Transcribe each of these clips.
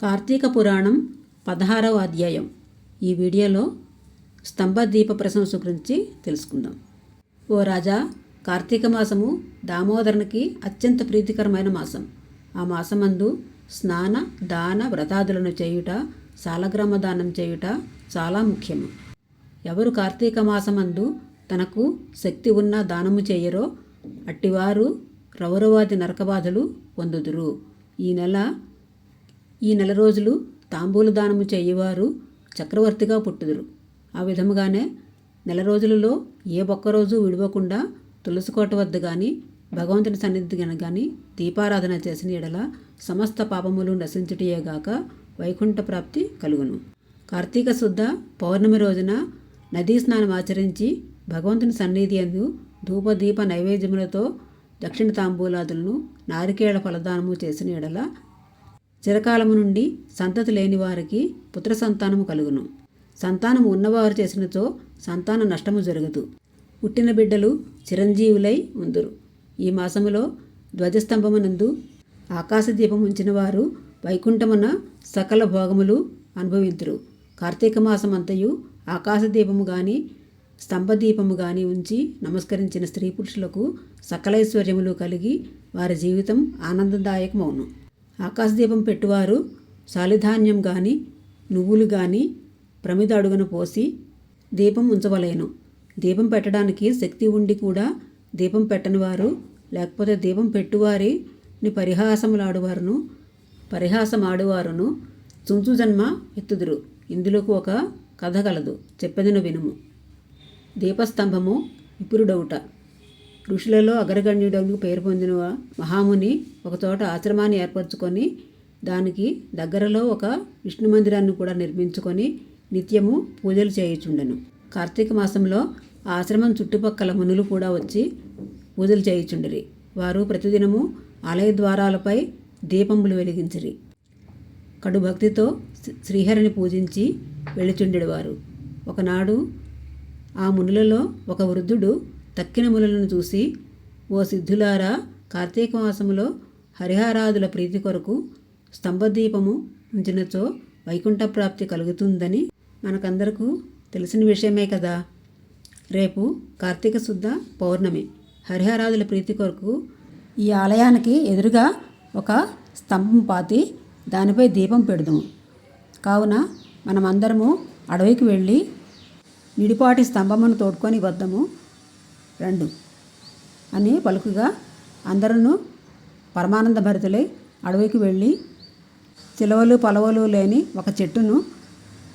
కార్తీక పురాణం పదహారవ అధ్యాయం. ఈ వీడియోలో స్తంభదీప ప్రశంస గురించి తెలుసుకుందాం. ఓ రాజా కార్తీక మాసము దామోదరునికి అత్యంత ప్రీతికరమైన మాసం. ఆ మాసమందు స్నాన దాన వ్రతాదులను చేయుట సాలగ్రామ దానం చేయుట చాలా ముఖ్యము. ఎవరు కార్తీక మాసమందు తనకు శక్తి ఉన్న దానము చేయరో అట్టివారు రౌరవాది నరకబాధలు పొందుదురు. ఈ నెల ఈ నెల రోజులు తాంబూల దానము చేయవారు చక్రవర్తిగా పుట్టుదురు. ఆ విధముగానే నెల రోజులలో ఏ ఒక్కరోజు విడవకుండా తులసికోట వద్ద కానీ భగవంతుని సన్నిధి కానీ దీపారాధన చేసిన ఎడల సమస్త పాపములు నశించుటయేగాక వైకుంఠ ప్రాప్తి కలుగును. కార్తీక శుద్ధ పౌర్ణమి రోజున నదీ స్నానం ఆచరించి భగవంతుని సన్నిధి అందు ధూపదీప నైవేద్యములతో దక్షిణ తాంబూలాదులను నారికేళ ఫలదానము చేసిన ఎడల చిరకాలము నుండి సంతతి లేని వారికి పుత్ర సంతానము కలుగును. సంతానము ఉన్నవారు చేసినచో సంతాన నష్టము జరుగుతూ పుట్టిన బిడ్డలు చిరంజీవులై ఉందురు. ఈ మాసములో ధ్వజస్తంభమునందు ఆకాశదీపం ఉంచిన వారు వైకుంఠమున సకల భోగములు అనుభవింతురు. కార్తీక మాసమంతయు ఆకాశదీపము గాని స్తంభదీపము గాని ఉంచి నమస్కరించిన స్త్రీ పురుషులకు సకలైశ్వర్యములు కలిగి వారి జీవితం ఆనందదాయకమవును ఆకాశదీపం పెట్టువారు సాలిధాన్యం గాని నువ్వులు గాని ప్రమిద అడుగున పోసి దీపం ఉంచవలేను. దీపం పెట్టడానికి శక్తి ఉండి కూడా దీపం పెట్టని వారు లేకపోతే దీపం పెట్టువారిని పరిహాసములాడువారును పరిహాసమాడువారును చుంచు జన్మ ఎత్తుదురు. ఇందులోకి ఒక కథ కలదు. చెప్పదిన వినుము. దీపస్తంభము ఇపురుడవుట ఋషులలో అగ్రగణ్యుడకు పేరు పొందిన మహాముని ఒకచోట ఆశ్రమాన్ని ఏర్పరచుకొని దానికి దగ్గరలో ఒక విష్ణు మందిరాన్ని కూడా నిర్మించుకొని నిత్యము పూజలు చేయుచుండెను. కార్తీక మాసంలో ఆ ఆశ్రమం చుట్టుపక్కల మునులు కూడా వచ్చి పూజలు చేయుచుండిరి. వారు ప్రతిదినము ఆలయ ద్వారాలపై దీపములు వెలిగించిరి. కడు భక్తితో శ్రీహరిని పూజించి వెళుచుండెడివారు ఒకనాడు ఆ మునులలో ఒక వృద్ధుడు తక్కిన ములను చూసి ఓ సిద్ధులారా కార్తీక మాసములో హరిహరాదుల ప్రీతి కొరకు స్తంభదీపము ఉంచినచో వైకుంఠ ప్రాప్తి కలుగుతుందని మనకందరకు తెలిసిన విషయమే కదా. రేపు కార్తీక శుద్ధ పౌర్ణమి. హరిహరాదుల ప్రీతి కొరకు ఈ ఆలయానికి ఎదురుగా ఒక స్తంభం పాతి దానిపై దీపం పెడదాము. కావున మనమందరము అడవికి వెళ్ళి నిడిపాటి స్తంభమును తోడుకొని వద్దాము. రెండు. అని పలుకుగా అందరూ పరమానంద భరితులై అడవికి వెళ్ళి చిలవలు పలవలు లేని ఒక చెట్టును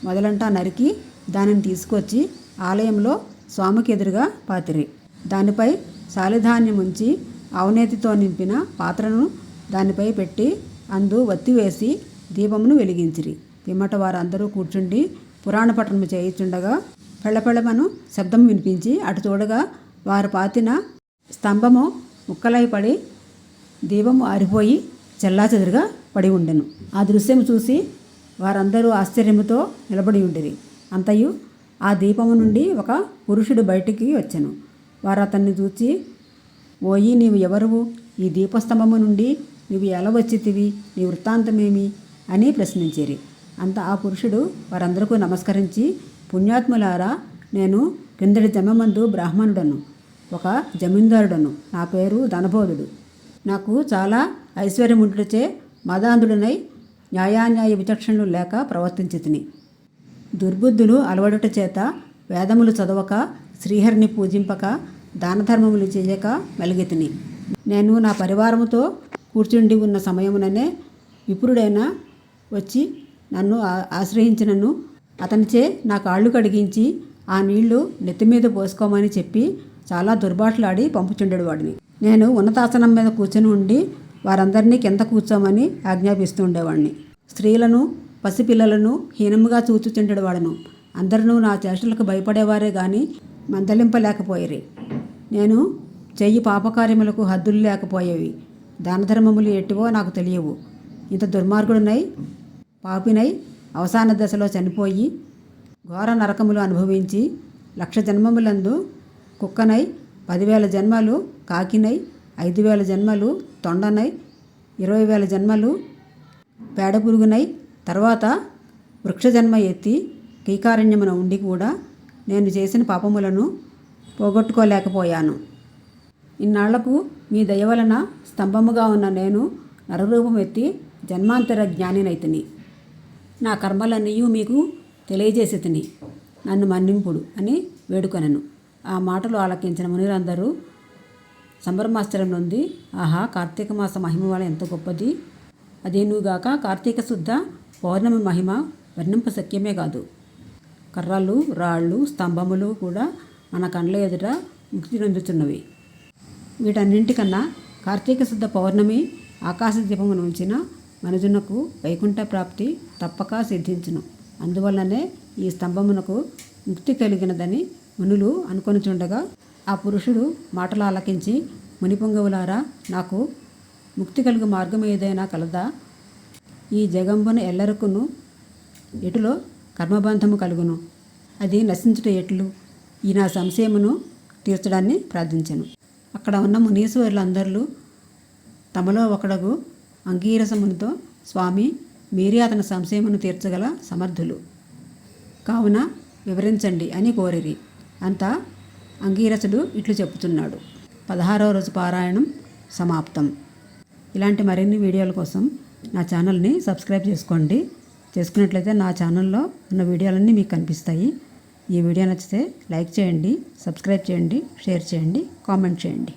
మొదలంటా నరికి దానిని తీసుకొచ్చి ఆలయంలో స్వామికి ఎదురుగా పాతిరి. దానిపై సాలిధాన్యం ఉంచి అవనేతితో నింపిన పాత్రను దానిపై పెట్టి అందు వత్తి వేసి దీపమును వెలిగించిరి. పిమ్మట వారందరూ కూర్చుండి పురాణ పఠనము చేయుచుండగా పెళ్ళపెళ్ళమను శబ్దం వినిపించి అటు చూడగా వారు పాతిన స్తంభము ముక్కలై పడి దీపము ఆరిపోయి చెల్లాచెదురుగా పడి ఉండెను. ఆ దృశ్యం చూసి వారందరూ ఆశ్చర్యముతో నిలబడి ఉండేది అంతయు ఆ దీపము నుండి ఒక పురుషుడు బయటికి వచ్చెను. వారు అతన్ని చూచి ఓయి నీవు ఎవరువు? ఈ దీపస్తంభము నుండి నువ్వు ఎలా వచ్చితివి? నీ వృత్తాంతమేమి? అని ప్రశ్నించేరి. అంత ఆ పురుషుడు వారందరికీ నమస్కరించి పుణ్యాత్ములారా నేను కిందటి జన్మమందు బ్రాహ్మణుడను. ఒక జమీందారుడను. నా పేరు ధనబోధుడు. నాకు చాలా ఐశ్వర్యం మదాంధుడినై మదాంధుడనై న్యాయాన్యాయ విచక్షణలు లేక ప్రవర్తించి తిని దుర్బుద్ధులు అలవడట చేత వేదములు చదవక శ్రీహరిని పూజింపక దానధర్మములు చేయక మెలిగితిని. నేను నా పరివారముతో కూర్చుండి ఉన్న సమయముననే విపురుడైన వచ్చి నన్ను ఆశ్రయించినను. అతనిచే నా కాళ్ళు కడిగించి ఆ నీళ్ళు నెత్తి మీద పోసుకోమని చెప్పి చాలా దుర్బాట్లాడి పంపుచుండేడు వాడిని. నేను ఉన్నతాసనం మీద కూర్చుని ఉండి వారందరినీ కింద కూర్చోమని ఆజ్ఞాపిస్తూ ఉండేవాడిని స్త్రీలను పసిపిల్లలను హీనముగా చూచుచుండెడు వాడను. అందరూ నా చేష్టలకు భయపడేవారే కానీ మందలింపలేకపోయేరి. నేను చెయ్యి పాపకార్యములకు హద్దులు లేకపోయేవి. దానధర్మములు ఎట్టివో నాకు తెలియవు. ఇంత దుర్మార్గుడునై పాపినై అవసాన దశలో చనిపోయి ఘోర నరకములు అనుభవించి లక్ష జన్మములందు కుక్కనై పదివేల జన్మలు కాకినై ఐదు వేల జన్మలు తొండనై ఇరవై వేల జన్మలు పేడపురుగునై తర్వాత వృక్షజన్మ ఎత్తి కీకారణ్యమున ఉండి కూడా నేను చేసిన పాపములను పోగొట్టుకోలేకపోయాను. ఇన్నాళ్ళకు మీ దయ వలన స్తంభముగా ఉన్న నేను నరరూపం ఎత్తి జన్మాంతర జ్ఞానినైతిని. నా కర్మలన్నీ మీకు తెలియజేసి తిని నన్ను మన్నింపుడు అని వేడుకొనెను. ఆ మాటలు ఆలకించిన మునిరందరూ సంబరమాశ్చర్యం నుండి ఆహా కార్తీక మాస మహిమ వల్ల ఎంత గొప్పది. అదేనుగాక కార్తీక శుద్ధ పౌర్ణమి మహిమ వర్ణింప శక్యమే కాదు. కర్రలు రాళ్ళు స్తంభములు కూడా మన కండ్ల ఎదుట ముక్తి నొందుతున్నవి. వీటన్నింటికన్నా కార్తీక శుద్ధ పౌర్ణమి ఆకాశ దీపమును ఉంచిన మనుజునకు వైకుంఠ ప్రాప్తి తప్పక సిద్ధించును. అందువల్లనే ఈ స్తంభమునకు ముక్తి కలిగినదని మునులు అనుకొనిచుండగా ఆ పురుషుడు మాటలు ఆలకించి మునిపొంగవులారా నాకు ముక్తి కలుగు మార్గం ఏదైనా కలదా? ఈ జగంబున ఎల్లరకును ఎటులో కర్మబంధము కలుగును? అది నశించుట ఎట్లు? ఈ నా సంశయమును తీర్చడాన్ని ప్రార్థించను. అక్కడ ఉన్న మునీశ్వరులందరూ తమలో ఒకడగు అంగీరసమునితో స్వామి మీరే అతని సంశయమును తీర్చగల సమర్థులు. కావున వివరించండి అని కోరిరి. అంతా అంగీరసుడు ఇట్లు చెప్తున్నాడు పదహారవ రోజు పారాయణం సమాప్తం. ఇలాంటి మరిన్ని వీడియోల కోసం నా ఛానల్ని సబ్స్క్రైబ్ చేసుకోండి. చేసుకున్నట్లయితే నా ఛానల్లో ఉన్న వీడియోలన్నీ మీకు కనిపిస్తాయి. ఈ వీడియో నచ్చితే లైక్ చేయండి సబ్స్క్రైబ్ చేయండి షేర్ చేయండి కామెంట్ చేయండి.